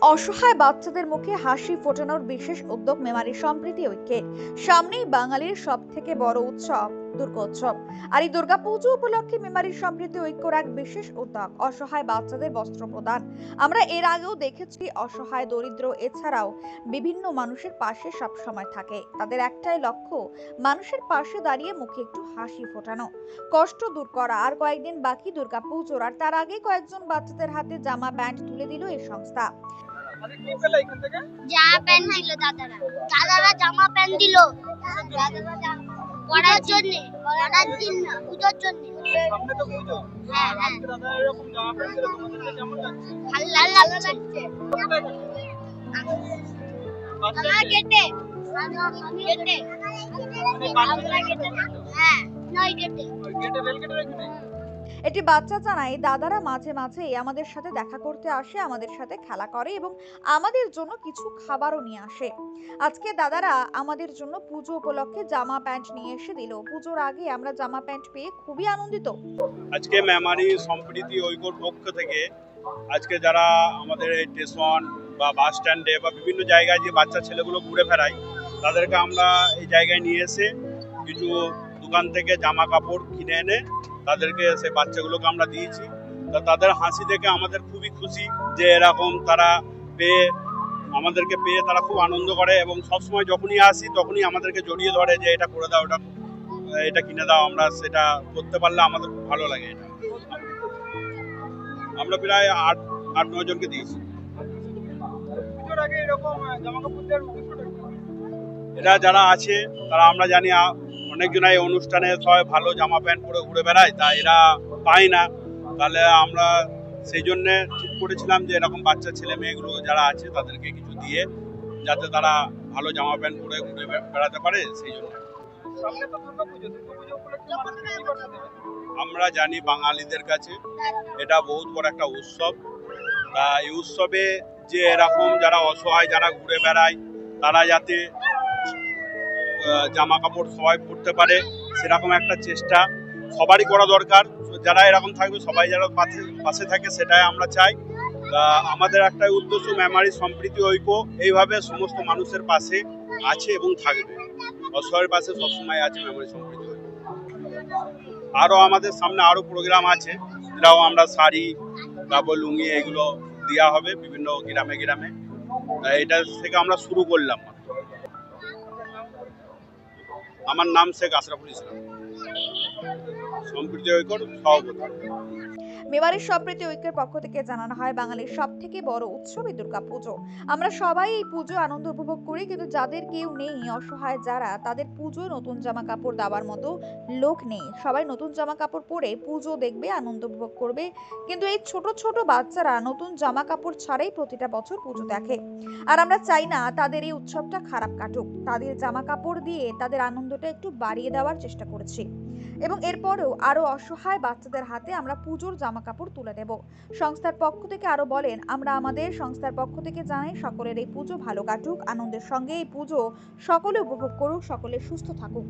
অসহায় বাচ্চাদের মুখে হাসি ফোটানোর বিশেষ উদ্যোগ মেমারি সম্প্রীতি ঐক্যে। সামনেই বাঙালির সব থেকে বড় উৎসব, দুর্গোৎসব। আর এই দুর্গাপুজো উপলক্ষে মেমারি সম্প্রীতি ঐক্যর এক বিশেষ উদ্যোগ, অসহায় বাচ্চাদের বস্ত্র প্রদান। আমরা এর আগেও দেখেছি অসহায়, দরিদ্র, এছাড়াও বিভিন্ন মানুষের পাশে সব সময় থাকে। তাদের একটাই লক্ষ্য, মানুষের পাশে দাঁড়িয়ে মুখে একটু হাসি ফোটানো। কষ্ট দূর করা। আর কয়েকদিন বাকি দুর্গাপুজোর, আর তার আগে কয়েকজন বাচ্চাদের হাতে জামা, প্যান্ট তুলে দিল এই সংস্থা। থেকে? জামা প্যান্ট দিল দাদারা। দাদারা জামা প্যান্ট দিল। পড়ার জন্য পড়ার জন্য পুজোর জন্য। হ্যাঁ হ্যাঁ। ভালো লাগছে। আমার গেটে গেটে হ্যাঁ নয় গেটে গেটে রেল গেটের এটি বাচ্চা জানায়, দাদারা মাঝে মাঝে আমাদের সাথে দেখা করতে আসে, আমাদের সাথে খেলা করে এবং আমাদের জন্য কিছু খাবারও নিয়ে আসে। আজকে দাদারা আমাদের জন্য পুজো উপলক্ষে জামা প্যান্ট নিয়ে এসে দিল। পুজোর আগে আমরা জামা প্যান্ট পেয়ে খুবই আনন্দিত। আজকে মেমারি সম্প্রীতি ঐক্যর পক্ষ থেকে আজকে যারা আমাদের এই স্টেশন বা বাস স্ট্যান্ডে বা বিভিন্ন জায়গায় যে বাচ্চা ছেলেগুলো ঘুরে বেড়ায়, তাদেরকে আমরা এই জায়গায় নিয়ে এসে কিছু দোকান থেকে জামা কাপড় কিনে এনে তাদেরকে সেই বাচ্চাগুলোকে আমরা দিয়েছি। তা তাদের হাসি দেখে আমাদের খুবই খুশি যে এরকম তারা পেয়ে আমাদেরকে পেয়ে তারা খুব আনন্দ করে এবং সবসময় যখনই আসি তখনই আমাদেরকে জড়িয়ে ধরে যে এটা করে দাও ওটা এটা কিনে দাও আমরা সেটা করতে পারলে আমাদের খুব ভালো লাগে এটা। আমরা প্রায় আট আট নয় জনকে দিয়েছি? এরা যারা আছে তারা আমরা জানি আ- অনেকজনা এই অনুষ্ঠানে সবাই ভালো জামা প্যান্ট পরে ঘুরে বেড়ায় তা এরা পায় না। তাহলে আমরা সেই জন্যে ঠিক করেছিলাম যে এরকম বাচ্চা ছেলে মেয়েগুলো যারা আছে তাদেরকে কিছু দিয়ে যাতে তারা ভালো জামা প্যান্ট পরে ঘুরে বেড়াতে পারে সেই জন্য। আমরা জানি বাঙালিদের কাছে এটা বহুত বড় একটা উৎসব। তা এই উৎসবে যে এরকম যারা অসহায় যারা ঘুরে বেড়ায় তারা যাতে জামা কাপড় সবাই পরতে পারে, সেরকম একটা চেষ্টা। সবারই করা দরকার। যারা এরকম থাকবে, সবাই যারা পাশে পাশে থাকে, সেটাই আমরা চাই। আমাদের একটা উদ্দেশ্য, মেমারি সম্প্রীতি, ঐক্য। এইভাবে সমস্ত মানুষের পাশে আছে এবং থাকবে। অসহায়ের পাশে সবসময় আছে মেমারি সম্প্রীতি, ঐক্য। আরও আমাদের সামনে আরও প্রোগ্রাম আছে। যেটাও আমরা শাড়ি, তারপর লুঙ্গি, এগুলো দেওয়া হবে বিভিন্ন গ্রামে গ্রামে। এটা থেকে আমরা শুরু করলাম। আমার নাম শেখ আশরাফুল ইসলাম। সম্পৃক্ত সভাপতি। মেবারের সম্প্রীতি ঐক্যের পক্ষ থেকে জানানো হয় বাঙালির সব থেকে বড় উৎসব এই দুর্গা পুজো আমরা সবাই এই পুজো আনন্দ উপভোগ করি, কিন্তু যাদের কেউ নেই, অসহায় যারা, তাদের পুজোয় নতুন জামা কাপড় দেওয়ার মতো লোক নেই। সবাই নতুন জামা কাপড় পরে পুজো দেখবে, আনন্দ উপভোগ করবে। কিন্তু এই ছোট ছোট বাচ্চারা নতুন জামা কাপড় ছাড়াই প্রতিটা বছর পুজো দেখে। আর আমরা চাই না তাদের এই উৎসবটা খারাপ কাটুক। তাদের জামা কাপড় দিয়ে তাদের আনন্দটা একটু বাড়িয়ে দেওয়ার চেষ্টা করেছি। এবং এরপরেও আরও অসহায় বাচ্চাদের হাতে আমরা পুজোর জামা কাপড় তুলে দেব সংস্থার পক্ষ থেকে আরও বলেন, আমরা আমাদের সংস্থার পক্ষ থেকে জানাই, সকলের এই পুজো ভালো কাটুক, আনন্দের সঙ্গে এই পুজো সকলে উপভোগ করুক, সকলে সুস্থ থাকুক।